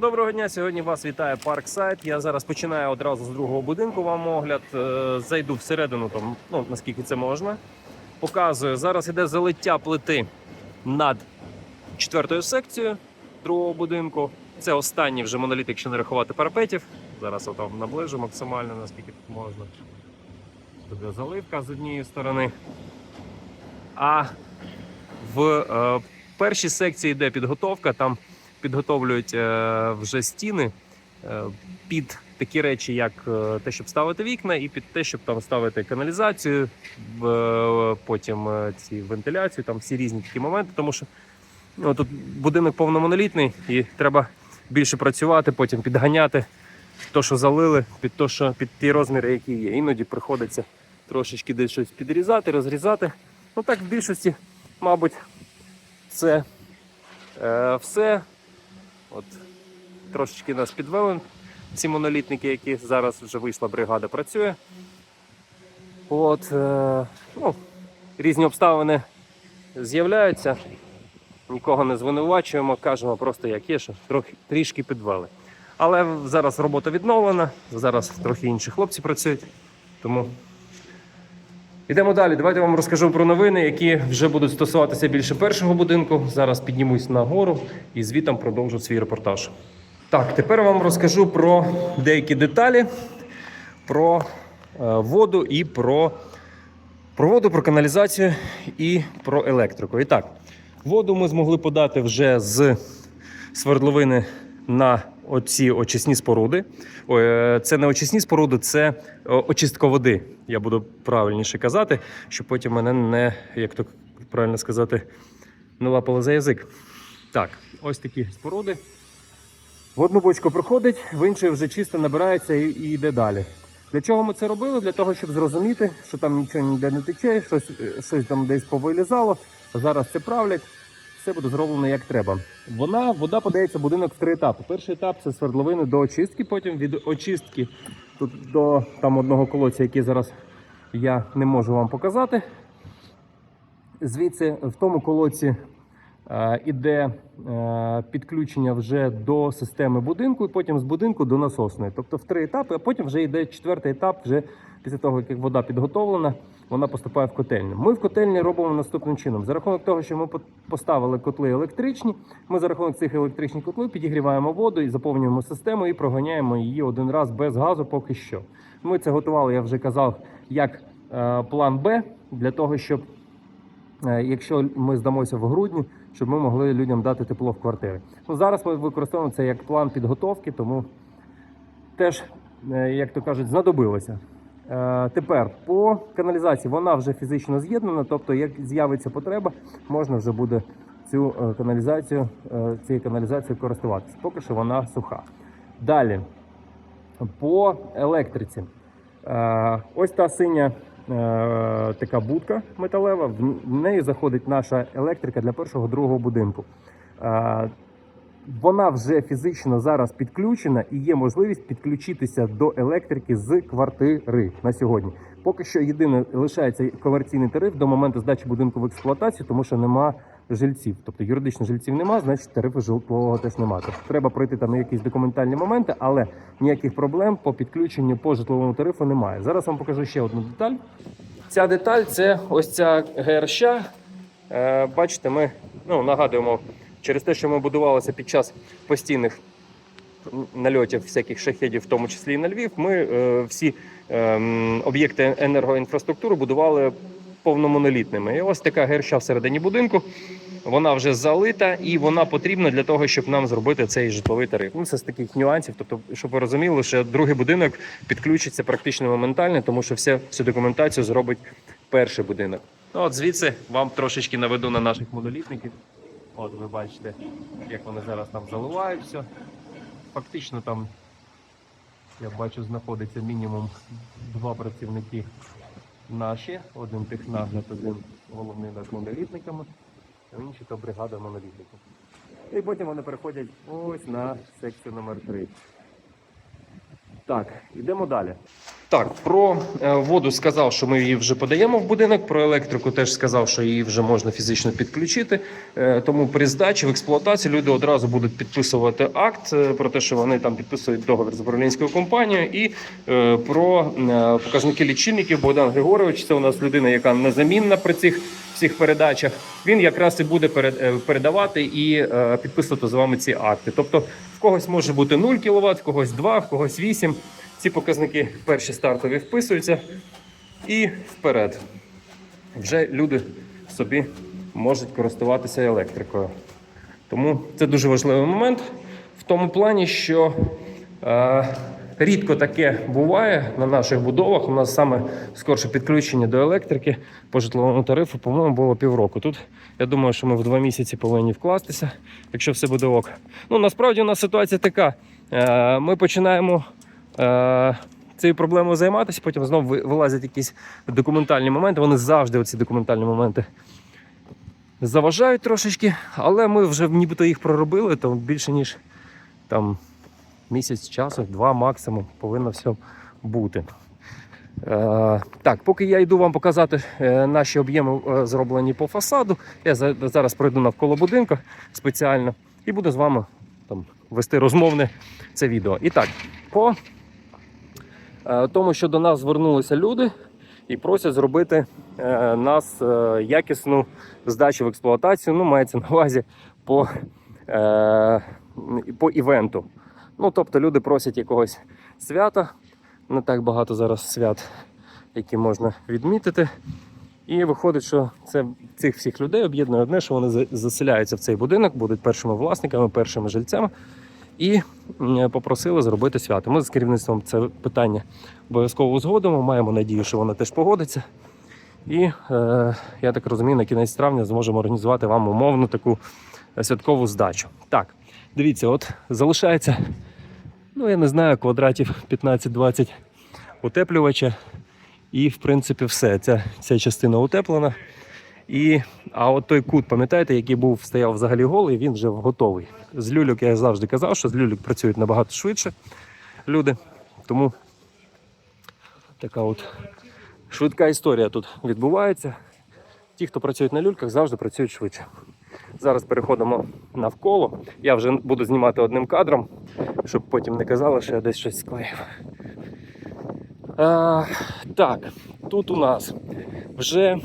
Доброго дня. Сьогодні вас вітає Парксайд. Я зараз починаю одразу з другого будинку вам огляд. Е, Зайду всередину, там, ну наскільки це можна. Показую. Зараз іде залиття плити над четвертою секцією другого будинку. Це останній вже моноліт, якщо не рахувати парапетів. Зараз я там наближу максимально, наскільки тут можна. Буде заливка з однієї сторони. А в е, першій секції йде підготовка. Там підготовлюють е, вже стіни е, під такі речі, як е, те, щоб ставити вікна, і під те, щоб там ставити каналізацію, потім ці вентиляцію, там всі різні такі моменти, тому що ну, тут будинок повномонолітний і треба більше працювати, потім підганяти то, що залили, під то, що під ті розміри, які є. Іноді приходиться трошечки десь щось підрізати, розрізати. Ну так, в більшості, мабуть, це все. От трошечки нас підвели ці монолітники, які зараз вже вийшла бригада, працює. От, е, ну, різні обставини з'являються. Нікого не звинувачуємо, кажемо просто як є, що трохи трішки підвели. Але зараз робота відновлена, зараз трохи інші хлопці працюють. Тому Йдемо далі. Давайте я вам розкажу про новини, які вже будуть стосуватися більше першого будинку. Зараз піднімусь на гору і звітом продовжу свій репортаж. Так, тепер вам розкажу про деякі деталі, про е, воду і про, про воду, про каналізацію і про електрику. І так, воду ми змогли подати вже з свердловини на оці очисні споруди. Е, це не очисні споруди, це очистка води. Я буду правильніше казати, щоб потім мене не, як то правильно сказати, не лапали за язик. Так, ось такі споруди. В одну бочку проходить, в іншу вже чисто набирається і, і йде далі. Для чого ми це робили? Для того, щоб зрозуміти, що там нічого ніде не тече, щось, е, щось там десь повилізало. Зараз це правлять, все буде зроблено як треба. Вона, вода подається в будинок в три етапи. Перший етап це свердловини до очистки, потім від очистки тут до там одного колодця, який зараз я не можу вам показати. Звідси в тому колодці е, іде е, підключення вже до системи будинку, і потім з будинку до насосної. Тобто в три етапи, а потім вже йде четвертий етап, вже після того, як вода підготовлена, вона поступає в котельню. Ми в котельні робимо наступним чином. За рахунок того, що ми поставили котли електричні, ми за рахунок цих електричних котлів підігріваємо воду і заповнюємо систему і проганяємо її один раз без газу поки що. Ми це готували, я вже казав, як е, план Б для того, щоб Е, якщо ми здамося в грудні, щоб ми могли людям дати тепло в квартири. Ну, зараз ми використовуємо це як план підготовки, тому теж, е, як то кажуть, знадобилося. Е, Тепер по каналізації вона вже фізично з'єднана, тобто, як з'явиться потреба, можна вже буде цю е, каналізацію, е, цією каналізацією користуватися. Поки що вона суха. Далі по електриці. Ось та синя така будка металева. В в неї заходить наша електрика для першого другого будинку. Вона вже фізично зараз підключена і є можливість підключитися до електрики з квартири на сьогодні. Поки що єдине лишається комерційний тариф до моменту здачі будинку в експлуатацію, тому що нема жильців. Тобто юридично жильців нема, значить тарифу житлового теж немає. Тобто треба пройти там якісь документальні моменти, але ніяких проблем по підключенню по житловому тарифу немає. Зараз вам покажу ще одну деталь. Ця деталь це ось ця ГРЩ. Е, бачите, ми ну, нагадуємо через те, що ми будувалися під час постійних нальотів всяких шахедів, в тому числі і на Львів, ми е, всі ем, об'єкти енергоінфраструктури будували повномонолітними. І ось така герща всередині будинку. Вона вже залита і вона потрібна для того, щоб нам зробити цей житловий тариф. Ну, це з таких нюансів. Тобто, щоб ви розуміли, що другий будинок підключиться практично моментально, тому що все, всю документацію зробить перший будинок. Ну, от звідси вам трошечки наведу на наших монолітників. От ви бачите, як вони зараз там заливають все. Фактично там, я бачу, знаходиться мінімум два працівники наші. Один технагляд, один головний над монолітниками, а інший то бригада монолітників. І потім вони переходять ось на секцію номер 3 Так, йдемо далі. Так, про е, воду сказав, що ми її вже подаємо в будинок. Про електрику теж сказав, що її вже можна фізично підключити. Е, Тому при здачі в експлуатацію люди одразу будуть підписувати акт е, про те, що вони там підписують договір з управлінською компанією, і про показники лічильників. Богдан Григорович, це у нас людина, яка незамінна при цих всіх передачах. Він якраз і буде е, передавати і е, підписувати з вами ці акти. Тобто, в когось може бути 0 кВт, в когось 2, в когось 8. Ці показники перші стартові вписуються і вперед. Вже люди собі можуть користуватися електрикою. Тому це дуже важливий момент в тому плані, що е, рідко таке буває на наших будовах. У нас саме скорше підключення до електрики по житловому тарифу, по-моєму, було півроку. Тут я думаю, що ми в два місяці повинні вкластися, якщо все буде ок. Ну насправді у нас ситуація така. Е, ми починаємо. Е, Цією проблемою займатися, потім знову вилазять якісь документальні моменти. Вони завжди оці документальні моменти заважають трошечки, але ми вже нібито їх проробили, то більше ніж там місяць часу, два максимум повинно все бути. Е, так, поки я йду вам показати е, наші об'єми е, зроблені по фасаду, я за- зараз пройду навколо будинку спеціально і буду з вами там, вести розмовне це відео. І так, по е, тому, що до нас звернулися люди і просять зробити е, нас е, якісну здачу в експлуатацію. Ну, мається на увазі по, е, по івенту. Ну, тобто люди просять якогось свята. Не так багато зараз свят, які можна відмітити. І виходить, що це цих всіх людей об'єднує одне, що вони заселяються в цей будинок, будуть першими власниками, першими жильцями. І попросили зробити свято. Ми з керівництвом це питання обов'язково узгодимо. Маємо надію, що вона теж погодиться. І е, я так розумію, на кінець травня зможемо організувати вам умовну таку е, святкову здачу. Так, дивіться, от залишається, ну я не знаю, квадратів 15-20 утеплювача. І, в принципі, все. Ця, ця частина утеплена. І, а от той кут, пам'ятаєте, який був стояв взагалі голий, він вже готовий. З люльок я завжди казав, що з люльок працюють набагато швидше люди. Тому така от швидка історія тут відбувається. Ті, хто працюють на люльках, завжди працюють швидше. Зараз переходимо навколо. Я вже буду знімати одним кадром, щоб потім не казали, що я десь щось склеїв. А, так, тут у нас вже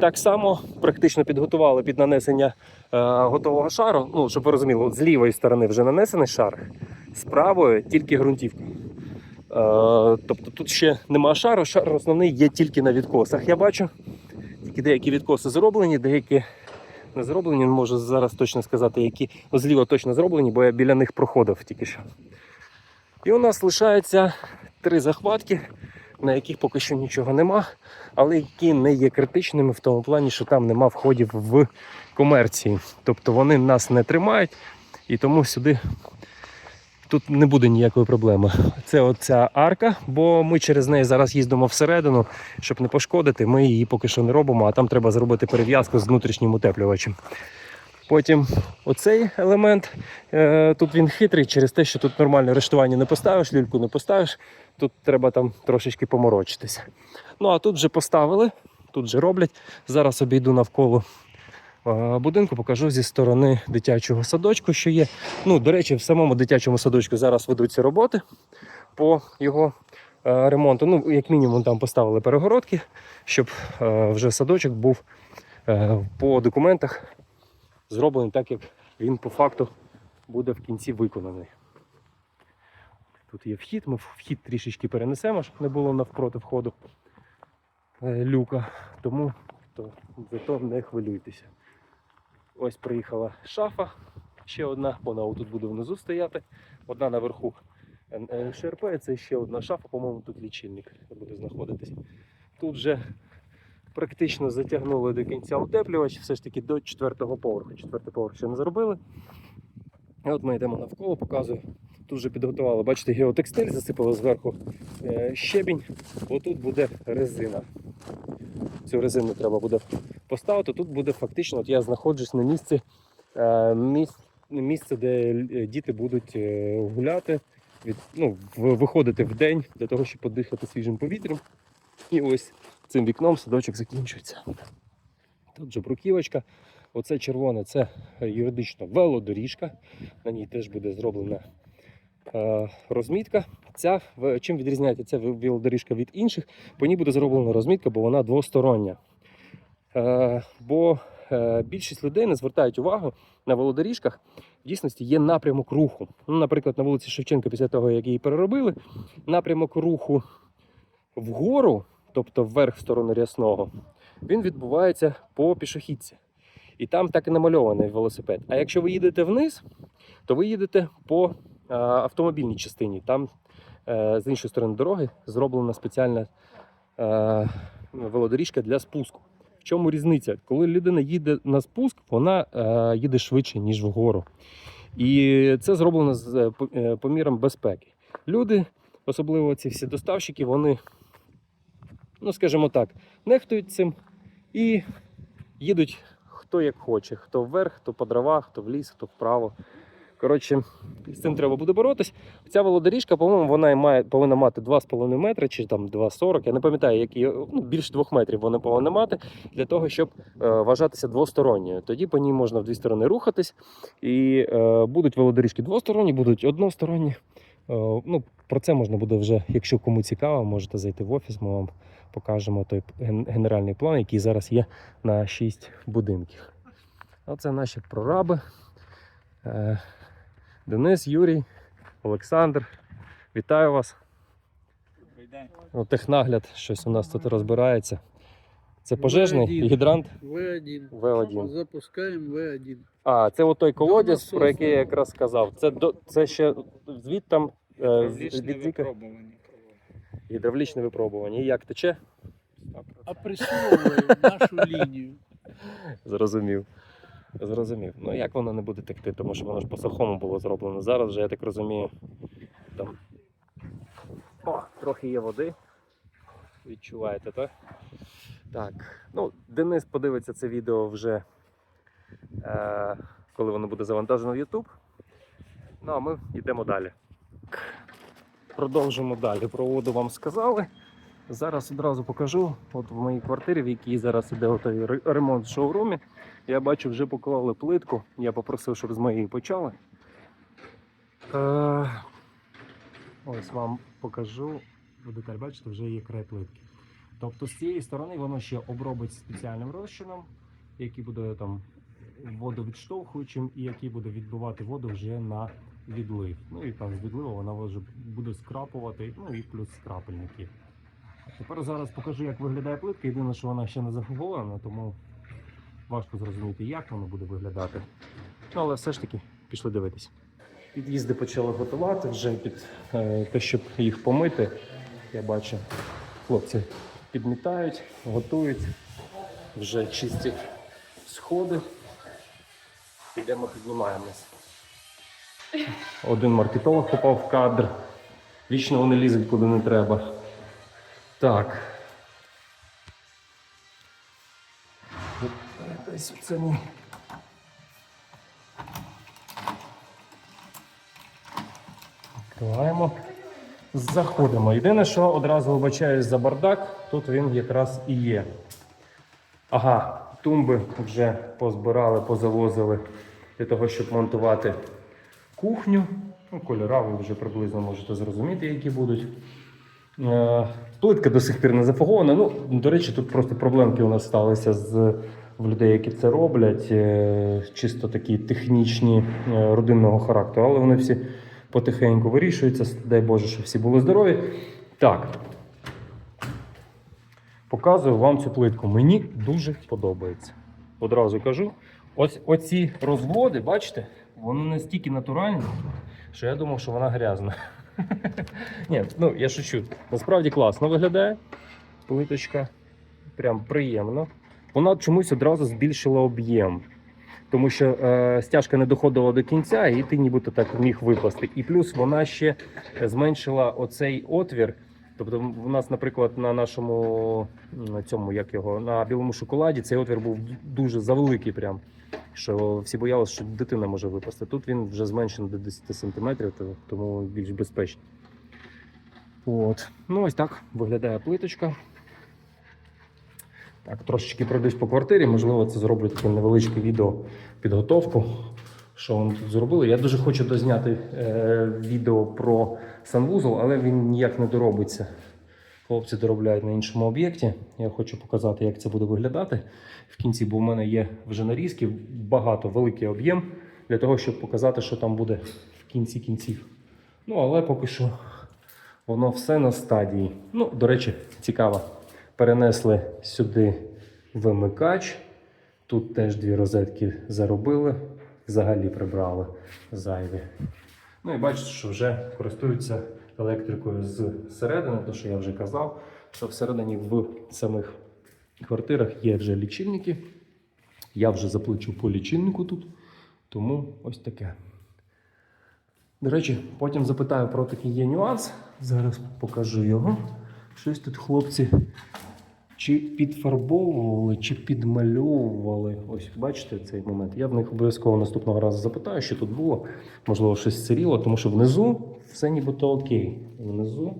так само практично підготували під нанесення е, готового шару. Ну, щоб ви розуміли, з лівої сторони вже нанесений шар, з правої тільки ґрунтівка. Е, тобто тут ще нема шару, шар основний є тільки на відкосах. Я бачу. Тільки деякі відкоси зроблені, деякі не зроблені. Не можу зараз точно сказати, які зліва точно зроблені, бо я біля них проходив тільки що. І у нас лишається три захватки, на яких поки що нічого нема, але які не є критичними в тому плані, що там нема входів в комерції. Тобто вони нас не тримають, і тому сюди тут не буде ніякої проблеми. Це оця арка, бо ми через неї зараз їздимо всередину, щоб не пошкодити. Ми її поки що не робимо, а там треба зробити перев'язку з внутрішнім утеплювачем. Потім оцей елемент, е, тут він хитрий через те, що тут нормальне рештування не поставиш, люльку не поставиш. Тут треба там трошечки поморочитися. Ну а тут вже поставили, тут вже роблять. Зараз обійду навколо будинку, покажу зі сторони дитячого садочку, що є. Ну, до речі, в самому дитячому садочку зараз ведуться роботи по його е, ремонту. Ну, як мінімум, там поставили перегородки, щоб е, вже садочок був е, по документах зроблений так, як він по факту буде в кінці виконаний. Тут є вхід, ми вхід трішечки перенесемо, щоб не було навпроти входу е, люка. Тому то, зато не хвилюйтеся. Ось приїхала шафа, ще одна, вона тут буде внизу стояти. Одна наверху е, ШРП, це ще одна шафа, по-моєму, тут лічильник буде знаходитись. Тут вже практично затягнули до кінця утеплювач, все ж таки до четвертого поверху. Четвертий поверх ще не зробили. І от ми йдемо навколо, показую. Тут вже підготували, бачите, геотекстиль, засипали зверху е, щебінь. Отут буде резина. Цю резину треба буде поставити. Тут буде фактично, от я знаходжусь на місці, е, місце, де діти будуть е, гуляти від, ну, виходити в день для того, щоб подихати свіжим повітрям. І ось цим вікном садочок закінчується. Тут же бруківочка. Оце червоне це юридично велодоріжка. На ній теж буде зроблена е, розмітка. Ця чим відрізняється ця велодоріжка від інших? По ній буде зроблена розмітка, бо вона двостороння. Е, бо е, більшість людей не звертають увагу на велодоріжках. В дійсності є напрямок руху. Ну, наприклад, на вулиці Шевченка, після того, як її переробили, напрямок руху вгору, тобто вверх в сторону рясного, він відбувається по пішохідці. І там так і намальований велосипед. А якщо ви їдете вниз, то ви їдете по е, автомобільній частині. Там з іншої сторони дороги зроблена спеціальна велодоріжка для спуску. В чому різниця? Коли людина їде на спуск, вона е, їде швидше, ніж вгору. І це зроблено з е, е, поміром безпеки. Люди, особливо ці всі доставщики, вони, ну скажімо так, нехтують цим і їдуть хто як хоче, хто вверх, хто по дровах, хто в ліс, хто вправо. Коротше, з цим треба буде боротись. Ця велодоріжка, по-моєму, вона має, повинна мати 2,5 метри чи там 2,40. Я не пам'ятаю, які ну, більше 2 метрів вона повинна мати для того, щоб е, вважатися двосторонньою. Тоді по ній можна в дві сторони рухатись. І е, будуть велодоріжки двосторонні, будуть односторонні. Е, ну, про це можна буде вже, якщо кому цікаво, можете зайти в офіс. Ми вам покажемо той генеральний план, який зараз є на 6 будинків. Оце наші прораби. Е, Денис, Юрій, Олександр. Вітаю вас. О, технагляд, щось у нас тут розбирається. Це пожежний В1. гідрант В1. В1. Запускаємо В1. А, це от той колодязь, про який я якраз сказав. Це, до, це ще звідтам е, з- від випробування гідравлічне випробування. І як тече? Опресовуємо нашу лінію. Зрозумів. Зрозумів. Ну як воно не буде текти, тому що воно ж по сухому було зроблено. Зараз вже, я так розумію, там. О, трохи є води. Відчуваєте, так? Так. Ну, Денис подивиться це відео вже, е, коли воно буде завантажено в YouTube. Ну, а ми йдемо далі. Продовжимо далі. Про воду вам сказали. Зараз одразу покажу. От в моїй квартирі, в якій зараз іде ремонт в шоурумі. Я бачу, вже поклали плитку. Я попросив, щоб з моєї почали. Е, ось вам покажу. В деталь, бачите, вже є край плитки. Тобто з цієї сторони воно ще обробить спеціальним розчином, який буде там водовідштовхуючим і який буде відбивати воду вже на відлив. Ну і там з відливу вона вже буде скрапувати, ну і плюс скрапельники. Тепер зараз покажу, як виглядає плитка. Єдине, що вона ще не зафарбована, тому важко зрозуміти, як воно буде виглядати. Ну, але все ж таки пішли дивитись. Під'їзди почали готувати вже під е, те, щоб їх помити. Я бачу, хлопці підмітають, готують, вже чистять сходи. Підемо піднімаємось. Один маркетолог попав в кадр. Вічно вони лізуть куди не треба. Так. Десь оце ми. Відкриваємо. Заходимо. Єдине, що одразу вибачаюсь за бардак, тут він якраз і є. Ага, тумби вже позбирали, позавозили для того, щоб монтувати кухню. Ну, кольора ви вже приблизно можете зрозуміти, які будуть. Е, Плитка до сих пір не зафагована. Ну, до речі, тут просто проблемки у нас сталися з в людей, які це роблять. е, Чисто такі технічні е, родинного характеру, але вони всі потихеньку вирішуються. Дай Боже, щоб всі були здорові. Так. Показую вам цю плитку. Мені дуже подобається. Одразу кажу. Ось оці розводи, бачите, вони настільки натуральні, що я думав, що вона грязна. Ні, ну я шучу. Насправді класно виглядає. Плиточка. Прям приємно. Вона чомусь одразу збільшила об'єм. Тому що е, стяжка не доходила до кінця, і ти нібито так міг випасти. І плюс вона ще зменшила оцей отвір. Тобто, в нас, наприклад, на нашому м, цьому, як його, на білому шоколаді цей отвір був дуже завеликий прям. Що всі боялися, що дитина може випасти. Тут він вже зменшений до 10 см, тому більш безпечний. От. Ну, ось так виглядає плиточка. Так, трошечки пройдусь по квартирі, можливо, це зроблю таке невеличке відео підготовку, що вони тут зробили. Я дуже хочу дозняти е, відео про санвузол, але він ніяк не доробиться. Хлопці доробляють на іншому об'єкті. Я хочу показати, як це буде виглядати в кінці, бо в мене є вже нарізки, багато, великий об'єм для того, щоб показати, що там буде в кінці кінців. Ну, але поки що воно все на стадії. Ну, до речі, цікаво. Перенесли сюди вимикач. Тут теж дві розетки заробили, взагалі прибрали зайві. Ну і бачите, що вже користуються електрикою з середини, то що я вже казав, що всередині в самих квартирах є вже лічильники. Я вже заплачу по лічильнику тут, тому ось таке. До речі, потім запитаю про такий є нюанс. Зараз покажу його. Щось тут хлопці чи підфарбовували, чи підмальовували. Ось бачите цей момент. Я в них обов'язково наступного разу запитаю, що тут було. Можливо, щось сиріло, тому що внизу все нібито окей. Внизу,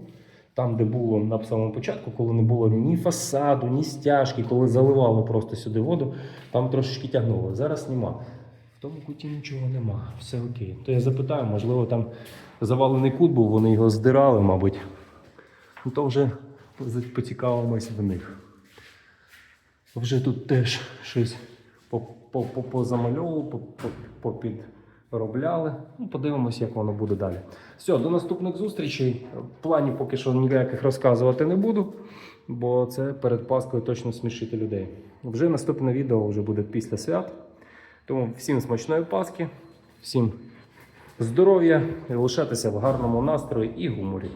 там, де було на самому початку, коли не було ні фасаду, ні стяжки, коли заливало просто сюди воду, там трошечки тягнуло. Зараз нема. В тому куті нічого нема, все окей. То я запитаю, можливо, там завалений кут був, вони його здирали, мабуть. Ну, то вже поцікавимось в них. Вже тут теж щось по- по- по- позамальовували, по- по- попідробляли. Ну, подивимось, як воно буде далі. Все, до наступних зустрічей. Планів поки що ніяких розказувати не буду, бо це перед Паскою точно смішити людей. Вже наступне відео вже буде після свят. Тому всім смачної Пасхи, всім здоров'я, лишатися в гарному настрої і гуморі.